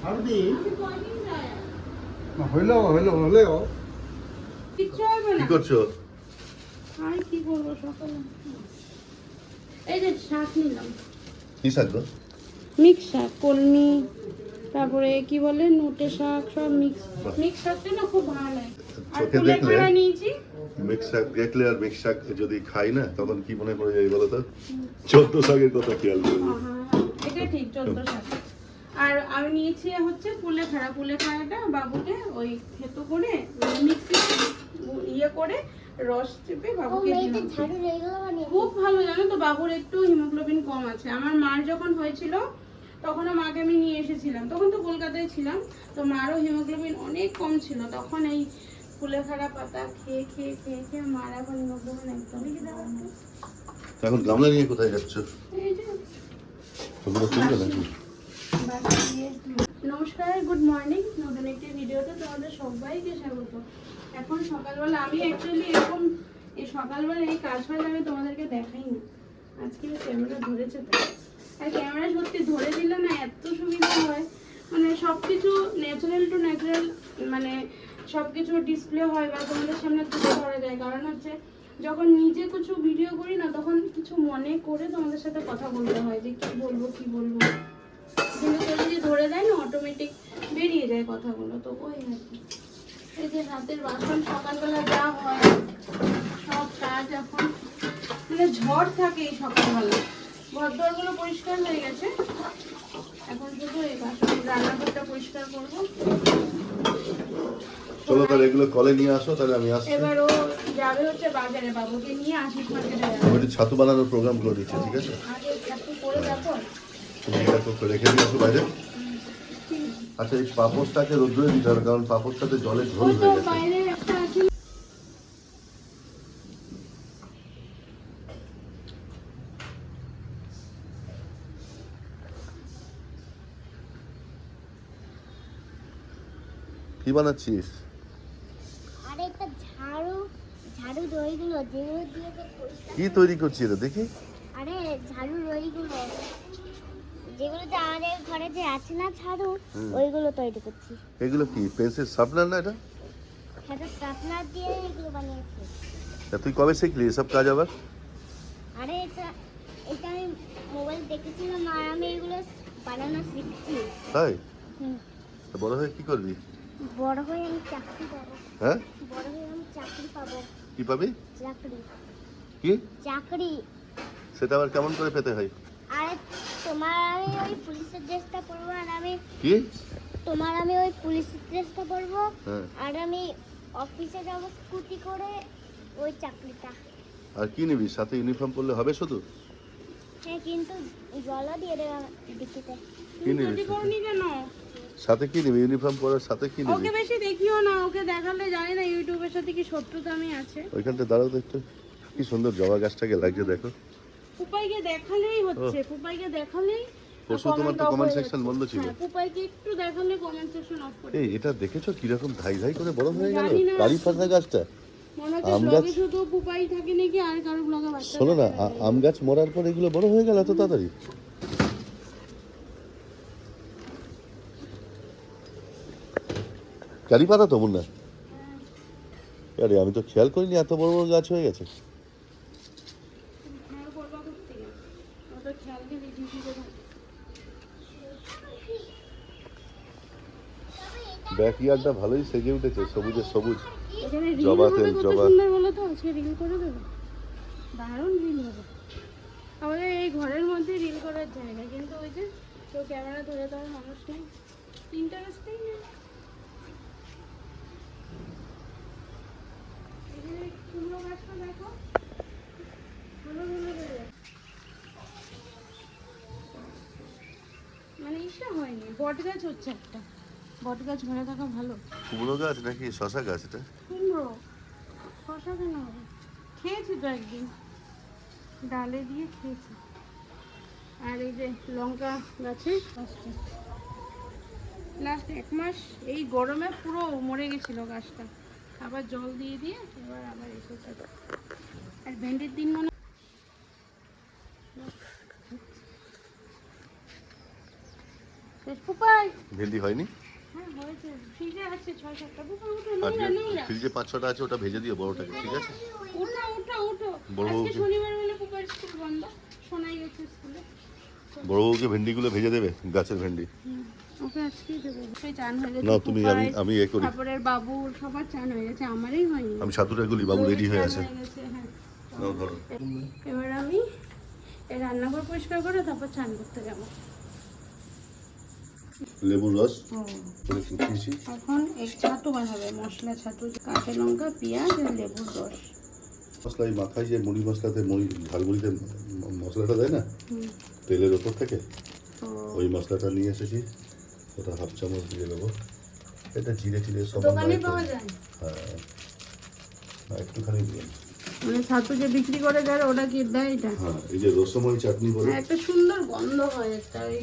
সারদি হইল হইল হলেও। কি করছ? আমি কি করব সকালে এই যে শাক নিলাম। কি শাক গো? মিক্স শাক কলমি তারপরে কি বলে নোটে শাক সব মিক্স। মিক্স শাকটা না খুব ভালো লাগে। চোখে দেখলে- নিয়েছি। মিক্স শাক দেখলে আর মিক্স শাক যদি খাই না তখন কি মনে পড়ে যায় বলো তো? চোদ্দ শাকের কথা খেয়াল করি। এটা ঠিক চোদ্দ শাক আর আমি নিয়েছি হচ্ছে কুলে খাড়া কুলে খাড়াটা বাবুকে ওই থেতো করে মিক্সি ইয়ে করে রস চেপে বাবুকে খুব ভালো জানো তো বাবুর একটু হিমোগ্লোবিন কম আছে। আমার মার যখন হয়েছিল তখনও মাকে আমি নিয়ে এসেছিলাম। তখন তো কলকাতায় ছিলাম তো মারও হিমোগ্লোবিন অনেক কম ছিল। তখন এই কুলেখাড়া পাতা খেয়ে খেয়ে খেয়ে খেয়ে মার এখন হিমোগ্লোবিন একদমই। এখন গামলা নিয়ে কোথায় যাচ্ছ? এই যে ওগুলো তুলবে নাকি নমস্কার গুড মর্নিং নতুন একটি ভিডিওতে তোমাদের সবাইকে স্বাগত। এখন সকালবেলা আমি অ্যাকচুয়ালি এরকম এই সকালবেলা এই কাজ ফাজ আমি তোমাদেরকে দেখাই না আজকে ক্যামেরা ধরেছে তো। আর ক্যামেরা সত্যি ধরে দিলে না এত সুবিধা হয়। মানে সব কিছু ন্যাচারাল টু ন্যাচারাল মানে সব কিছু ডিসপ্লে হয় বা তোমাদের সামনে তুলে ধরা যায়। কারণ হচ্ছে যখন নিজে কিছু ভিডিও করি না তখন কিছু মনে করে তোমাদের সাথে কথা বলতে হয় যে কি বলব কি বলব। কিন্তু কেউ যদি ধরে দেয় না অটোমেটিক বেরিয়ে যায় কথাগুলো। তো ওই আর কি। এই যে রাতের বাসন সকালবেলা যা হয় সব কাজ এখন। মানে ঝড় থাকে এই সকালবেলা। ঘরদোরগুলো পরিষ্কার হয়ে গেছে। এখন শুধু এই বাসন রান্নাঘরটা পরিষ্কার করব। চলো তাহলে এগুলো কলে নিয়ে আসো তাহলে আমি আসছি। এবার ও যাবে হচ্ছে বাজারে বাবুকে নিয়ে আশিস মার্কেটে যাবে। ছাতু বানানোর প্রোগ্রাম করে দিচ্ছি ঠিক আছে? আগে একটু করে দেখো। তুমি এটা তো রেখে দিয়ে আসো বাইরে। আচ্ছা এই পাপড়টাকে রোদ্রে দিতে হবে কারণ পাপড়টাতে জলে ঝোল হয়ে গেছে। কি বানাচ্ছিস? আর একটা ঝাড়ু। ঝাড়ু রইগুলো যেগুলো দিয়ে কি তৈরি করছিস এটা? দেখি। আরে ঝাড়ু রইগুলো যেগুলো যে আমাদের ঘরে যে আছে না ঝাড়ু। ওইগুলো তৈরি করছি। এগুলো কি পেন্সিল শার্পনার না এটা? সেটা স্টাফনার দিয়ে এগুলো বানিয়েছি। তা তুই কবে শিখলি এসব কাজ আবার? আরে এটা এটা আমি মোবাইল দেখেছিলাম আর আমি এগুলো বানানো শিখছি। তাই। তা বড় হয়ে কি করবি? বড় হয়ে আমি চাকরি পাবো হ্যাঁ? আমি চাকরি পাবো। কি পাবি? চাকরি। কি? চাকরি। সেটা আবার কেমন করে পেতে হয়? আরে তোমার আমি ওই পুলিশের ড্রেসটা পরবো আর আমি কি? তোমার আমি ওই পুলিশের ড্রেসটা পরবো হ্যাঁ। আর আমি অফিসে যাব স্কুটি করে ওই চাকরিটা। আর কি নিবি? সাথে ইউনিফর্ম পরলে হবে শুধু? হ্যাঁ কিন্তু জলও দিয়ে দেবে দিকিতে কি নিবি কেন? সাথে কি নিবি? ইউনিফর্ম পরার সাথে কি নিবি? ওকে বেশি দেখিও না ওকে দেখালে জানি না ইউটিউবের সাথে কি শত্রুতা আমি আছে। ওইখানটা দাঁড়াও তো একটু। কি সুন্দর জবা গাছটাকে লাগছে দেখো। পুপাইকে দেখালেই হচ্ছে পুপাইকে দেখালেই পরশু তোমার তো যাচ্ছে। বন্ধ ছিল। হ্যাঁ, পুপাইকে একটু দেখালে কমেন্ট সেকশন অফ করে এই এটা দেখেছ ধাই ধাই করে বড় হয়ে গেল? জানি না। কারি পাতা গাছটা। আম ব্লগে গাছ- শুধু পুপাই থাকে নাকি আর কারও ব্লগে বাচ্চা শোনো না আম গাছ মরার পর এগুলো বড় হয়ে গেল এত তাড়াতাড়ি। কারি পাতা তো না আরে আমি তো খেয়াল করিনি এত বড় বড় গাছ হয়ে গেছে। ব্যাকইয়ার্ডটা ভালোই সেজে উঠেছে সবুজে সবুজ। জবা তেল, জবা। সুন্দর বলো তো? আজকে রিল করে দেবো। দারুণ রিল হবে। আমাদের এই ঘরের মধ্যে রিল করার জায়গা কিন্তু ওই যে কেউ ক্যামেরা ধরে দেওয়ার মানুষ নেই ইন্টারেস্টিং এখানে কুমড়ো গাছটা দেখো ভালো ভালো বেড়ে যাচ্ছে। মানে ইসে হয়নি বট গাছ হচ্ছে একটা। বট গাছ ঘরে থাকা ভালো। কুমড়ো গাছ নাকি শশা গাছ এটা? কুমড়ো শশা কেন হবে? খেয়েছি তো একদিন। ডালে দিয়ে খেয়েছি। আর এই যে লঙ্কা গাছে লাস্ট এক মাস এই গরমে পুরো মরে গেছিল গাছটা। আবার জল দিয়ে দিয়ে এবার আবার এসেছে। আর ভেন্ডির দিন মনে ভেন্ডি হয়নি? হ্যাঁ ফ্রিজে পাঁচ ছটা আছে ওটা ভেজে দিও বড়টাকে ঠিক আছে? বড় বউকে- ভেন্ডিগুলো ভেজে দেবে গাছের ভেন্ডি? ওকে আজকেই দেবো। সেই চান হয়ে গেছে না তুমি আমি আমি এ করি। তারপরের বাবুর সবার চান হয়ে গেছে আমারই হয়নি। আমি সাধুটা গুলি বাবু রেডি হয়ে আছে। হ্যাঁ এবার আমি এই রান্নাঘর পরিষ্কার করে তারপর চান করতে যাব। লেবুর রস এখন এই ছাতু বানাবে মশলা ছাতু কাঁচা লঙ্কা পেঁয়াজ আর লেবুর রস। মশলা এই মাখায় যে মুড়ি মশলাতে মুড়ি ঝালমুড়িতে মশলাটা দেয় না? তেলের ওপর থেকে? ওই মশলাটা নিয়ে এসেছি। ওটা হাফ চামচ দিয়ে দেবো। এটা জিরে টিরে সব দোকানে পাওয়া যায়। হ্যাঁ। একটুখানি মানে ছাতু যে বিক্রি করে দেয় ওটা কি দেয় এটা? হ্যাঁ এই যে রসময় চাটনি বলে হ্যাঁ, একটা সুন্দর গন্ধ হয় একটা ওই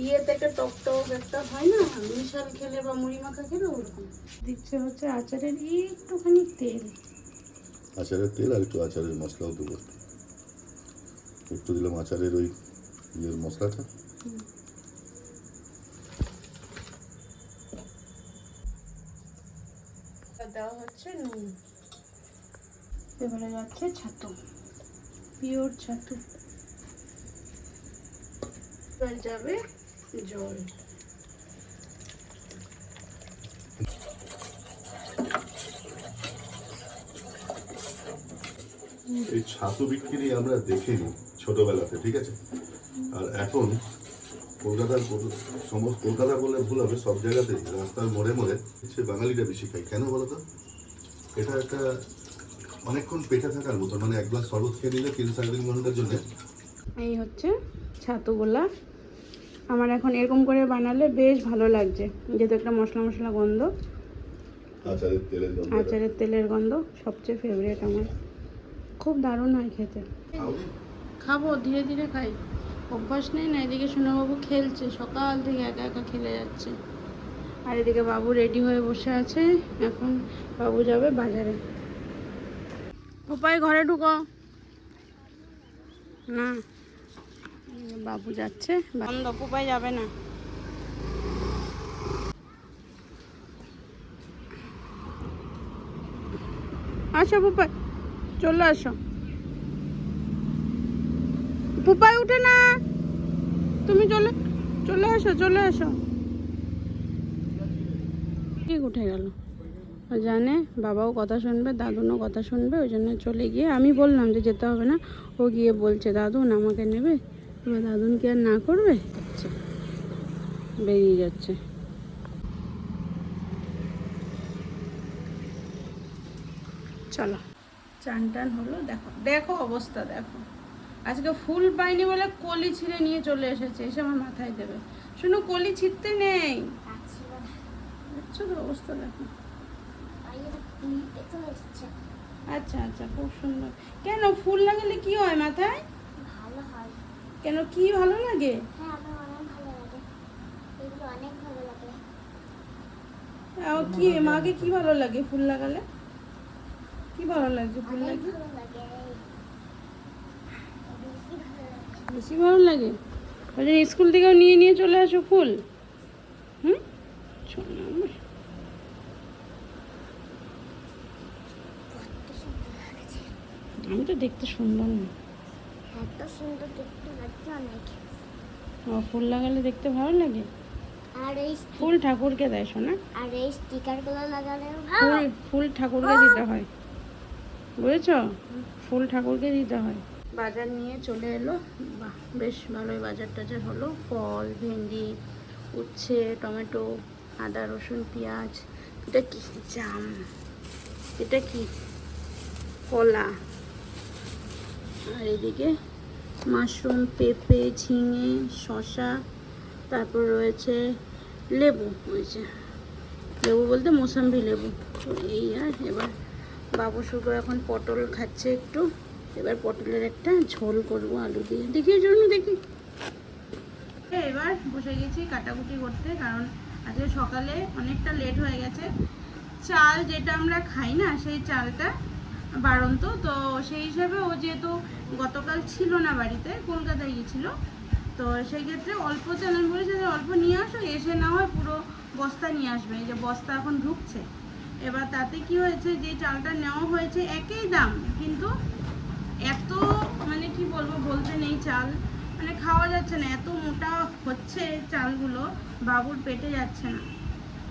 ইয়েতে একটা টক টক একটা হয় না মিশাল খেলে বা মুড়ি মাখা খেলে ওরকম। দিচ্ছে হচ্ছে আচারের একটুখানি তেল। আচারের তেল আর একটু আচারের মশলাও দেবো। একটু দিলাম আচারের ওই ইয়ের মশলাটা। দেওয়া হচ্ছে নুন। এবারে যাচ্ছে ছাতু পিওর ছাতু। এবার যাবে জল। এই ছাতু বিক্রি আমরা দেখিনি ছোটবেলাতে ঠিক আছে? আর এখন কলকাতার সমস্ত কলকাতা বললে ভুল হবে সব জায়গাতে রাস্তার মোড়ে মোড়ে হচ্ছে বাঙালিটা বেশি খায়। কেন বলো তো? এটা একটা অনেকক্ষণ পেটে থাকার মতো মানে এক গ্লাস শরবত খেয়ে নিলে তিন সাড়ে তিন ঘণ্টার জন্য। এই হচ্ছে ছাতুগুলা। আমার এখন এরকম করে বানালে বেশ ভালো লাগছে। যেহেতু একটা মশলা মশলা গন্ধ। আচারের তেলের গন্ধ আচারের তেলের গন্ধ সবচেয়ে ফেভারিট আমার। খুব দারুণ হয় খেতে। খাব ধীরে ধীরে খাই। অভ্যাস নেই না, এদিকে সোনাবাবু খেলছে, সকাল থেকে একা একা খেলে যাচ্ছে। আর এদিকে বাবু রেডি হয়ে বসে আছে, এখন বাবু যাবে বাজারে। উপায় ঘরে ঢুকো। না, বাবু যাচ্ছে বন্ধ, উপায় যাবে না। আসো পুপাই চলে আসো। পুপাই উঠে না। তুমি চলে চলে আসো চলে আসো। কি উঠে গেল। জানে, বাবাও কথা শুনবে, দাদুনও কথা শুনবে, ওই জন্য চলে গিয়ে আমি বললাম যে যেতে হবে না, ও গিয়ে বলছে, দাদুন, আমাকে নেবে? এবার দাদুন কি আর না করবে? বেরিয়ে যাচ্ছে। চলো। চান টান হলো, দেখো দেখো অবস্থা, দেখো। আজকে ফুল পাইনি বলে কলি ছিঁড়ে নিয়ে চলে এসেছে এসে আমার মাথায় দেবে। শুনো কলি ছিঁড়তে নেই। দেখছ তো অবস্থা দেখো। আচ্ছা আচ্ছা খুব সুন্দর। কেন ফুল লাগালে কি হয় মাথায়? ভালো কেন কি ভালো লাগে? কি মাকে কি ভালো লাগে ফুল লাগালে? কি ভালো লাগছে ফুল লাগে বেশি ভালো লাগে বেশি ভালো লাগে? জন্য স্কুল থেকেও নিয়ে নিয়ে চলে আসো ফুল। হুম? আমি তো দেখতে সুন্দর না। এত সুন্দর দেখতে লাগছে অনেক। ও ফুল লাগালে দেখতে ভালো লাগে? আর এই ফুল ঠাকুরকে দেয় শোনা আর এই স্টিকারগুলো লাগালেও ফুল ফুল ঠাকুরকে দিতে হয়। বুঝেছ? ফুল ঠাকুরকে দিতে হয়। বাজার নিয়ে চলে এলো। বেশ ভালোই বাজার টাজার হলো। ফল, ভেন্ডি, উচ্ছে, টমেটো, আদা, রসুন, পেঁয়াজ, এটা কি? জাম। এটা কি? কলা। আর এদিকে মাশরুম, পেঁপে, ঝিঙে, শসা, তারপর রয়েছে লেবু। হয়েছে লেবু বলতে মোসাম্বি লেবু। এই আর এবার বাবু শুধু এখন পটল খাচ্ছে একটু। এবার পটলের একটা ঝোল করব আলু দিয়ে। দেখিয়ে জন্য দেখি। এবার বসে গেছি কাটাকুটি করতে, কারণ আজকে সকালে অনেকটা লেট হয়ে গেছে। চাল যেটা আমরা খাই না, সেই চালটা বাড়ন্ত, তো সেই হিসাবে ও যেহেতু গতকাল ছিল না বাড়িতে, কলকাতায় গিয়েছিল তো সেই ক্ষেত্রে অল্প চাল আমি বলেছি অল্প নিয়ে আসো, এসে না হয় পুরো বস্তা নিয়ে আসবে। এই যে বস্তা এখন ঢুকছে। এবার তাতে কি হয়েছে, যে চালটা নেওয়া হয়েছে একই দাম, কিন্তু এত মানে কি বলব, বলতে নেই চাল। মানে খাওয়া যাচ্ছে না, এত মোটা হচ্ছে চালগুলো, বাবুর পেটে যাচ্ছে না।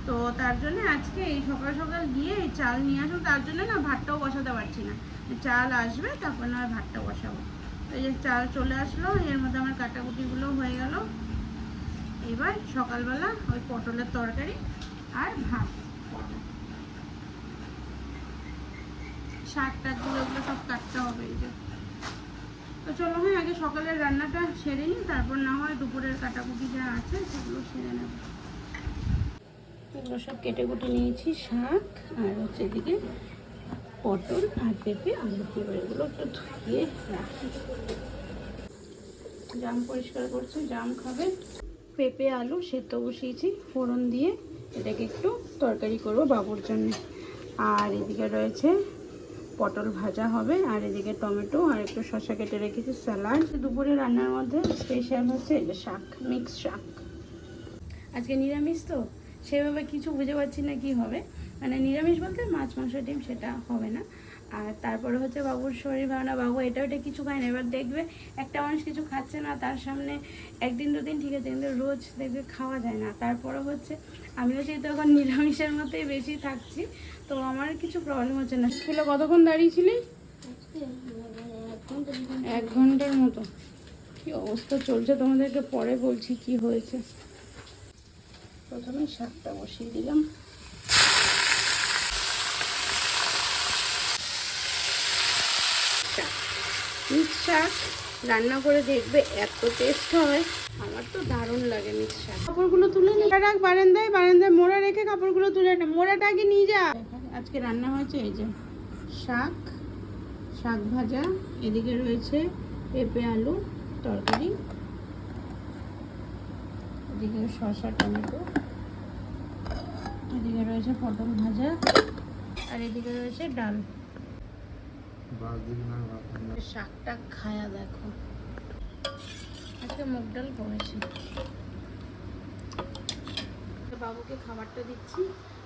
তো তার জন্য আজকে এই সকাল সকাল গিয়ে এই চাল নিয়ে আসব তার জন্য না ভাতটাও বসাতে পারছি না। চাল আসবে, তারপর না ভাতটা বসাবো। তো এই যে চাল চলে আসলো, এর মধ্যে আমার কাটাকুটিগুলো হয়ে গেল। এবার সকালবেলা ওই পটলের তরকারি আর ভাত। শাক টাকগুলো সব কাটতে হবে এই যে। তো চলো হ্যাঁ আগে সকালের রান্নাটা সেরে নিই, তারপর না হয় দুপুরের কাটাকুটি যা আছে সেগুলো সেরে নেব। এগুলো সব কেটে কুটে নিয়েছি, শাক আর হচ্ছে এদিকে পটল আর পেঁপে, আলু এগুলো একটু ধুয়ে রাখি। জাম পরিষ্কার করছি, জাম খাবে? পেঁপে, আলু সেদ্ধ বসিয়েছি, ফোড়ন দিয়ে এটাকে একটু তরকারি করব বাবুর জন্য। আর এদিকে রয়েছে পটল ভাজা হবে, আর এদিকে টমেটো আর একটু শসা কেটে রেখেছি, স্যালাড। দুপুরে রান্নার মধ্যে স্পেশাল হচ্ছে শাক মিক্স শাক। আজকে নিরামিষ তো, সেভাবে কিছু বুঝে পাচ্ছি না কি হবে। মানে নিরামিষ বলতে মাছ, মাংস, ডিম, সেটা হবে না। আর তারপরে হচ্ছে বাবুর শরীর ভালো না, বাবু এটা ওটা কিছু খায় না। এবার দেখবে একটা মানুষ কিছু খাচ্ছে না, তার সামনে একদিন দুদিন ঠিক আছে, কিন্তু রোজ দেখবে খাওয়া যায় না। তারপরে হচ্ছে আমিও যেহেতু এখন নিরামিষের মতোই বেশি থাকছি, তো আমার কিছু প্রবলেম হচ্ছে না। স্কুলে কতক্ষণ দাঁড়িয়েছিলি এক ঘণ্টার মতো। কি অবস্থা চলছে তোমাদেরকে? পরে বলছি কি হয়েছে। প্রথমে শাকটা বসিয়ে দিলাম। মিক্স শাক রান্না করে দেখবে এত টেস্ট হয়। আমার তো দারুণ লাগে মিক্স শাক কাপড়গুলো তুলে নে। রাখ বারান্দায় বারান্দায় মোড়া রেখে কাপড়গুলো তুলে নে। মোড়াটা আগে নিয়ে যা। আজকে রান্না হয়েছে এই যে শাক শাক ভাজা। এদিকে রয়েছে পেঁপে আলু তরকারি। এদিকে শসা, টমেটো। এদিকে রয়েছে পটল ভাজা। আর এদিকে রয়েছে ডাল। শাকটা খায়া দেখো। আজকে মুগ ডাল করেছি বাবুকে খাবারটা দিচ্ছি।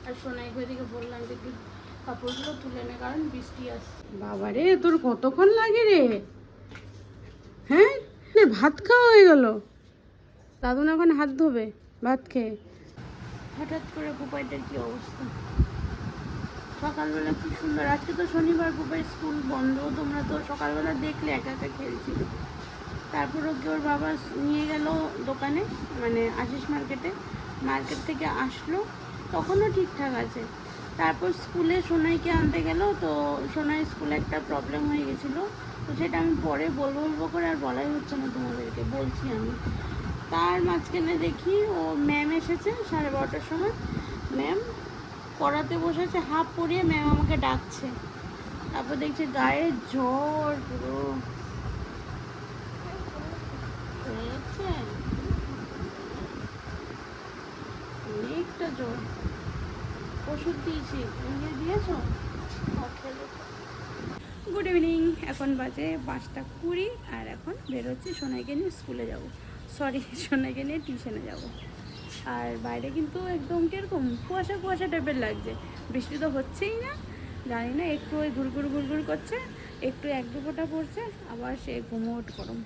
আর সোনাই বললাম যে কাপড়গুলো তুলে নে কারণ বৃষ্টি আসছে। বাবারে তোর কতক্ষণ লাগে রে? হ্যাঁ? রে, ভাত খাওয়া হয়ে গেল। দাদু না এখন হাত ধোবে ভাত খেয়ে। হঠাৎ করে কুপাইটার কি অবস্থা? সকালবেলা কি সুন্দর। আজকে তো শনিবার কুপাই স্কুল বন্ধ। তোমরা তো সকালবেলা দেখলে একা একা খেলছিল। তারপর ওকে ওর বাবা নিয়ে গেল দোকানে মানে আশিস মার্কেটে। মার্কেট থেকে আসলো। তখনও ঠিকঠাক আছে। তারপর স্কুলে সোনাইকে আনতে গেল। তো সোনাই স্কুলে একটা প্রবলেম হয়ে গেছিল। তো সেটা আমি পরে বলব বলব করে আর বলাই হচ্ছে না তোমাদেরকে। বলছি আমি। তার মাঝখানে দেখি ও ম্যাম এসেছে সাড়ে বারোটার সময়। ম্যাম পড়াতে বসেছে হাফ পরিয়ে ম্যাম আমাকে ডাকছে। তারপর দেখছি গায়ে জ্বর পুরো। অনেকটা জ্বর। ওষুধ দিয়েছি। দিয়েছ? গুড ইভিনিং এখন বাজে পাঁচটা কুড়ি, আর এখন বেরোচ্ছি সোনাইকে নিয়ে স্কুলে যাব। সরি সোনাইকে নিয়ে টিউশনে যাব। আর বাইরে, কিন্তু একদম কীরকম কুয়াশা কুয়াশা টাইপের লাগছে। বৃষ্টি তো হচ্ছেই না, জানি না, একটু ওই ঘুরঘুর ঘুরঘুর করছে, একটু এক দু ফোঁটা পড়ছে, আবার সে ঘুমোট গরম।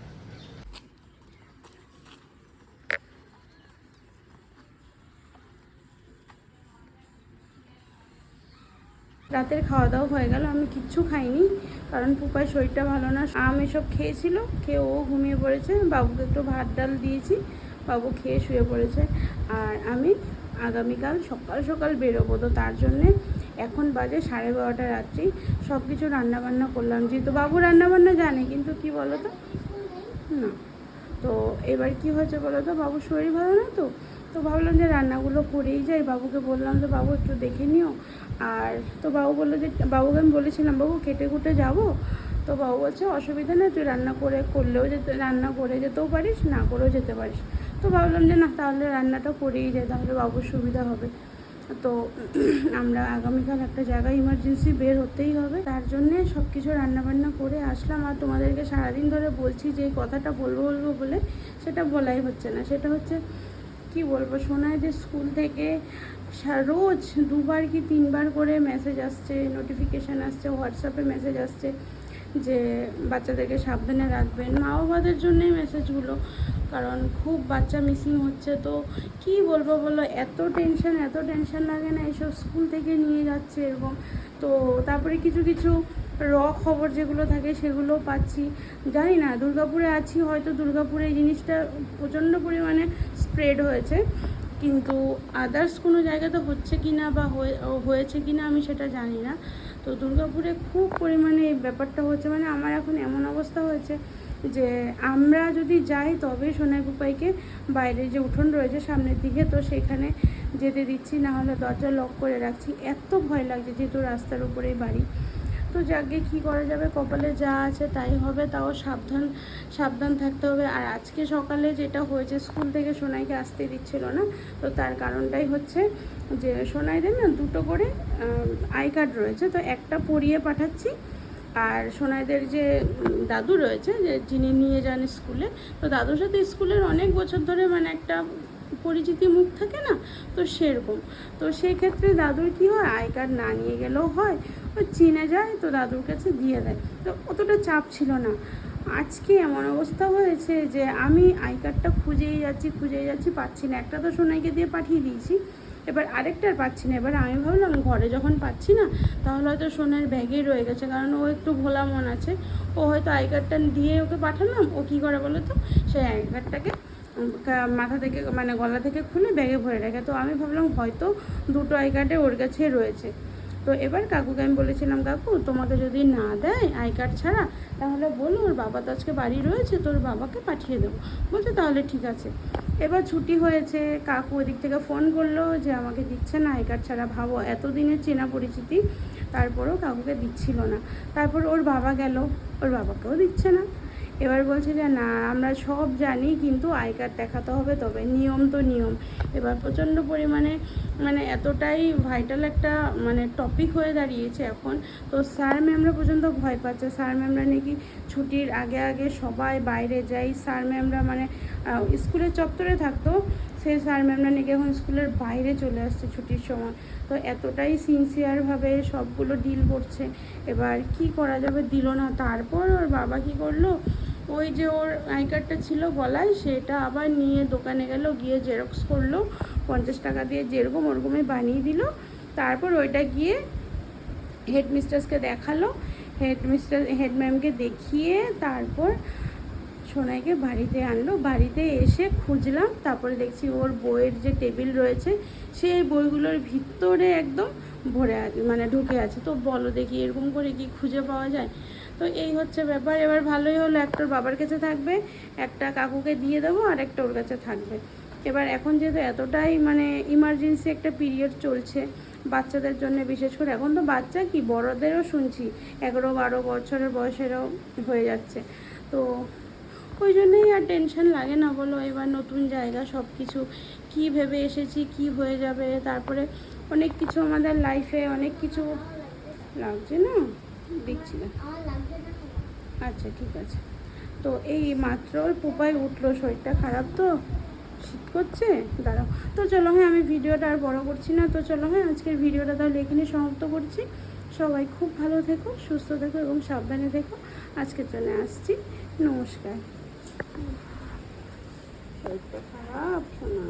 রাতের খাওয়া দাওয়া হয়ে গেল, আমি কিচ্ছু খাইনি, কারণ পুপার শরীরটা ভালো না, আম এসব খেয়েছিল, খেয়ে ও ঘুমিয়ে পড়েছে, বাবুকে একটু ভাত ডাল দিয়েছি বাবু খেয়ে শুয়ে পড়েছে। আর আমি আগামীকাল সকাল সকাল বেরোবো, তো তার জন্যে এখন বাজে সাড়ে বারোটা রাত্রি। সব কিছু রান্নাবান্না করলাম, যেহেতু বাবু রান্নাবান্না জানে, কিন্তু কি বলো তো না। তো এবার কি হয়েছে বলো তো বাবুর শরীর ভালো না তো? তো ভাবলাম যে রান্নাগুলো করেই যাই। বাবুকে বললাম যে বাবু একটু দেখে নিও। আর তো বাবু বলল যে, বাবুকে আমি বলেছিলাম, বাবু কেটে কুটে যাব? তো বাবু বলছে, অসুবিধা নেই, তুই রান্না করে, করলেও যেতে রান্না করে যেতেও পারিস, না করেও যেতে পারিস। তো ভাবলাম যে না, তাহলে রান্নাটা করেই যাই, তাহলে বাবুর সুবিধা হবে। তো আমরা আগামীকাল একটা জায়গায় ইমার্জেন্সি বের হতেই হবে। তার জন্যে সব কিছু রান্নাবান্না করে আসলাম। আর তোমাদেরকে সারাদিন ধরে বলছি যে কথাটা বলব বলব বলে সেটা বলাই হচ্ছে না। সেটা হচ্ছে, কি বলব, শোনায় যে স্কুল থেকে রোজ দুবার কি তিনবার করে মেসেজ আসছে নোটিফিকেশান আসছে হোয়াটসঅ্যাপে মেসেজ আসছে। যে বাচ্চাদেরকে সাবধানে রাখবেন। মা বাবাদের জন্যই মেসেজগুলো কারণ খুব বাচ্চা মিসিং হচ্ছে। তো কি বলব বলো, এত টেনশন এত টেনশন লাগে না এইসব স্কুল থেকে নিয়ে যাচ্ছে এরকম। তো তারপরে কিছু কিছু র খবর যেগুলো থাকে সেগুলোও পাচ্ছি। জানি না, দুর্গাপুরে আছি, হয়তো দুর্গাপুরে এই জিনিসটা প্রচণ্ড পরিমাণে স্প্রেড হয়েছে। কিন্তু আদার্স কোনো জায়গাতে হচ্ছে কি না বা হয়ে- হয়েছে কি না আমি সেটা জানি না। তো দুর্গাপুরে খুব পরিমাণে এই ব্যাপারটা হচ্ছে মানে আমার এখন এমন অবস্থা হয়েছে যে আমরা যদি যাই তবে সোনাই বুপাইকে বাইরে যে উঠোন রয়েছে সামনের দিকে, তো সেখানে যেতে দিচ্ছি, না হলে দরজা লক করে রাখছি। এত ভয় লাগছে যেহেতু রাস্তার উপরেই বাড়ি। তো যাকে কি করা যাবে? কপালে যা আছে তাই হবে, তাও সাবধান সাবধান থাকতে হবে। আর আজকে সকালে যেটা হয়েছে, স্কুল থেকে সোনাইকে আসতে দিচ্ছিল না, তো তার কারণটাই হচ্ছে যে সোনাইদের না দুটো করে আই কার্ড রয়েছে, তো একটা পরিয়ে পাঠাচ্ছি। আর সোনাইদের যে দাদু রয়েছে, যে যিনি নিয়ে যান স্কুলে, তো দাদুর সাথে স্কুলের অনেক বছর ধরে মানে একটা পরিচিতি মুখ থাকে না, তো সেরকম। তো সেই ক্ষেত্রে দাদুর কি হয়? আই কার্ড না নিয়ে গেলেও হয়। ও চিনে যায়, তো দাদুর কাছে দিয়ে দেয়। তো অতটা চাপ ছিল না। আজকে এমন অবস্থা হয়েছে যে আমি আই কার্ডটা খুঁজেই যাচ্ছি খুঁজেই যাচ্ছি, পাচ্ছি না। একটা তো সোনাইকে দিয়ে পাঠিয়ে দিয়েছি, এবার আরেকটার পাচ্ছি না। এবার আমি ভাবলাম, ঘরে যখন পাচ্ছি না, তাহলে হয়তো সোনার ব্যাগেই রয়ে গেছে, কারণ ও একটু ভোলা মন আছে। ও হয়তো আই কার্ডটা দিয়ে ওকে পাঠালাম, ও কী করে বলো তো? সেই আই কার্ডটাকে মাথা থেকে মানে গলা থেকে খুলে ব্যাগে ভরে রাখে। তো আমি ভাবলাম, হয়তো দুটো আই কার্ডে ওর কাছে রয়েছে। তো এবার কাকুকে আমি বলেছিলাম, কাকু তোমাকে যদি না দেয় আই কার্ড ছাড়া, তাহলে বলো ওর বাবা তো আজকে বাড়ি রয়েছে তোর বাবাকে পাঠিয়ে দেবো। বলছে, তাহলে ঠিক আছে। এবার ছুটি হয়েছে, কাকু ওদিক থেকে ফোন করল যে, আমাকে দিচ্ছে না আই কার্ড ছাড়া, ভাবো, এতদিনের চেনা পরিচিতি। তারপরেও কাকুকে দিচ্ছিল না। তারপর ওর বাবা গেল, ওর বাবাকেও দিচ্ছে না। এবার বলছে যে, না, আমরা সব জানি, কিন্তু আই কার্ড দেখাতে হবে তবে। নিয়ম তো নিয়ম। এবার প্রচণ্ড পরিমাণে মানে এতটাই ভাইটাল একটা মানে টপিক হয়ে দাঁড়িয়েছে এখন। তো স্যার ম্যামরা পর্যন্ত ভয় পাচ্ছে। স্যার ম্যামরা নাকি ছুটির আগে আগে সবাই বাইরে যাই স্যার ম্যামরা মানে স্কুলের চত্বরে থাকতো। সেই স্যার ম্যামরা নাকি এখন স্কুলের বাইরে চলে আসছে ছুটির সময়। তো এতটাই সিনসিয়ারভাবে সবগুলো ডিল করছে। এবার কি করা যাবে দিল না। তারপর ওর বাবা কি করল? ওই যে ওর আই কার্ডটা ছিল গলায়, সেটা আবার নিয়ে দোকানে গেল, গিয়ে জেরক্স করল। পঞ্চাশ টাকা দিয়ে যেরকম ওরকমই বানিয়ে দিল। তারপর ওইটা গিয়ে হেড মিস্ট্রেসকে দেখাল। হেড মিস্টার হেড ম্যামকে দেখিয়ে তারপর সোনাইকে বাড়িতে আনলো। বাড়িতে এসে খুঁজলাম, তারপরে দেখছি ওর বইয়ের যে টেবিল রয়েছে, সেই বইগুলোর ভিতরে একদম ভরে মানে ঢুকে আছে। তো বলো দেখি এরকম করে কি খুঁজে পাওয়া যায়? তো এই হচ্ছে ব্যাপার। এবার ভালোই হলো, একটা বাবার কাছে থাকবে, একটা কাকুকে দিয়ে দেবো, আর একটা ওর কাছে থাকবে। এবার এখন যেহেতু এতটাই মানে ইমার্জেন্সি একটা পিরিয়ড চলছে বাচ্চাদের জন্য, বিশেষ করে এখন তো বাচ্চা কি, বড়দেরও শুনছি, এগারো বারো বছরের বয়সেরও হয়ে যাচ্ছে। তো ওই জন্যই আর টেনশন লাগে না, বলো। এবার নতুন জায়গা সব কিছু কী ভেবে এসেছি, কি হয়ে যাবে? তারপরে অনেক কিছু আমাদের লাইফে অনেক কিছু লাগছে না? দেখছি না। আচ্ছা ঠিক আছে। তো এই মাত্র পোপায় উঠল, শরীরটা খারাপ তো? শীত করছে? দাঁড়াও। তো চলো হ্যাঁ আমি ভিডিওটা আর বড় করছি না। তো চলো হ্যাঁ আজকের ভিডিওটা তাহলে এখানে সমাপ্ত করছি। সবাই খুব ভালো থেকো, সুস্থ থেকো এবং সাবধানে থেকো। আজকের জন্য আসছি। নমস্কার। শরীরটা খারাপ শোনা